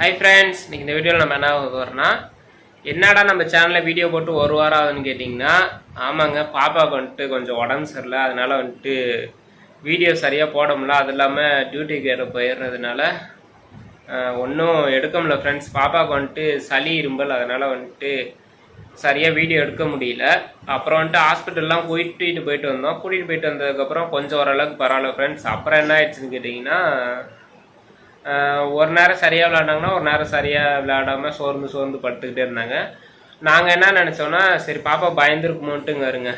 Hi friends இன்னைக்கு இந்த வீடியோவில் நம்ம என்ன போகிறோம்னா என்னடா நம்ம சேனலில் வீடியோ போட்டு ஒரு வாரம் ஆகுதுன்னு கேட்டிங்கன்னா ஆமாங்க பாப்பாவுக்கு வந்துட்டு கொஞ்சம் உடம்பு சரியில்லை அதனால் வந்துட்டு வீடியோ சரியாக போட முடியல. அது இல்லாமல் டியூட்டிக்கு வேறு போயிடுறதுனால ஒன்றும் எடுக்க முடியல ஃப்ரெண்ட்ஸ் பாப்பாவுக்கு வந்துட்டு சளி இரும்பல் அதனால் வந்துட்டு சரியாக வீடியோ எடுக்க முடியல. அப்புறம் வந்துட்டு ஹாஸ்பிட்டல்லாம் கூட்டிகிட்டு போயிட்டு வந்தோம். கூட்டிகிட்டு போயிட்டு வந்ததுக்கப்புறம் கொஞ்சம் ஓரளவுக்கு பரவாயில்ல ஃப்ரெண்ட்ஸ் அப்புறம் என்ன ஆயிடுச்சுன்னு கேட்டிங்கன்னா ஒரு நேரம் சரியாக விளையாண்டாங்கன்னா ஒரு நேரம் சரியாக விளையாடாமல் சோர்ந்து சோர்ந்து படுத்துக்கிட்டே இருந்தாங்க. நாங்கள் என்ன நினச்சோன்னா சரி பாப்பா பயந்துருக்குமோன்ட்டுங்க இருங்க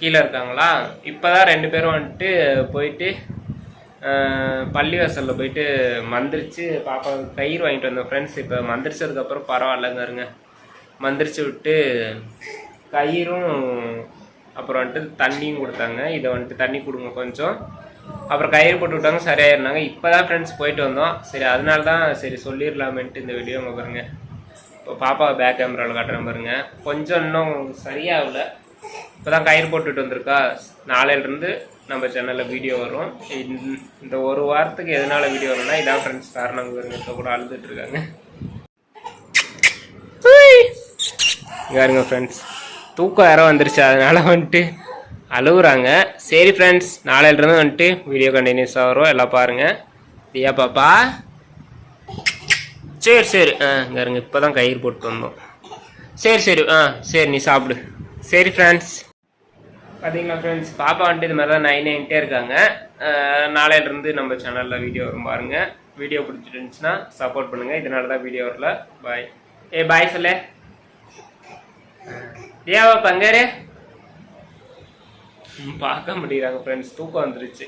கீழே இருக்காங்களா? இப்போ தான் ரெண்டு பேரும் வந்துட்டு போயிட்டு பள்ளி வாசலில் போயிட்டு மந்திரிச்சு பாப்பா கயிறு வாங்கிட்டு வந்தோம் ஃப்ரெண்ட்ஸ் இப்போ மந்திரிச்சதுக்கப்புறம் பரவாயில்லங்க இருங்க மந்திரிச்சு விட்டு கயிறும் அப்புறம் வந்துட்டு தண்ணியும் கொடுத்தாங்க. இதை வந்துட்டு தண்ணி கொடுங்க கொஞ்சம். அப்புறம் கயிறு போட்டு விட்டாங்க சரியாயிருந்தாங்க. இப்போ தான் ஃப்ரெண்ட்ஸ் போயிட்டு வந்தோம். சரி அதனால தான் சரி சொல்லிடலாமேன்ட்டு இந்த வீடியோ பாருங்க. இப்போ பாப்பாவை பேக் கேமராவில் காட்டுறேன் பாருங்கள் கொஞ்சம் இன்னும் சரியாகல. இப்போ தான் கயிறு போட்டுட்டு வந்திருக்கா. நாளையிலேருந்து நம்ம சேனலில் வீடியோ வரும். இந்த- இந்த ஒரு வாரத்துக்கு எதனால வீடியோ வரும்னா இதான் ஃப்ரெண்ட்ஸ் காரணம் பாருங்க. இப்போ கூட அழுதுட்டுருக்காங்க இருக்காங்க. ஃப்ரெண்ட்ஸ் தூக்கம் யாரோ வந்துருச்சு அதனால் வந்துட்டு அழுகுறாங்க சரி ஃப்ரெண்ட்ஸ் நாளையிலிருந்து வந்துட்டு வீடியோ கண்டினியூஸ் ஆகிறோம் எல்லாம் பாருங்கள் தியா பாப்பா. சரி சரி. ஆ இங்கே இருங்க. இப்போ தான் கயிறு போட்டு வந்தோம். சரி சரி. ஆ சரி நீ சாப்பிடு. சரி ஃப்ரெண்ட்ஸ் பார்த்தீங்களா ஃப்ரெண்ட்ஸ் பாப்பா வந்துட்டு இது மாதிரி தான் நைன் நைன்ட்டே இருக்காங்க. நாளையிலேருந்து நாளையிலிருந்து நம்ம சேனலில் வீடியோ வரும் பாருங்கள் வீடியோ பிடிச்சிட்டு இருந்துச்சுன்னா சப்போர்ட் பண்ணுங்கள் இதனால தான் வீடியோ வரல பாய் ஏ பாய் சொல்லு தியாவா பங்கரு பார்க்க முடியறாங்க ஃப்ரெண்ட்ஸ் தூக்கம் வந்துருச்சு.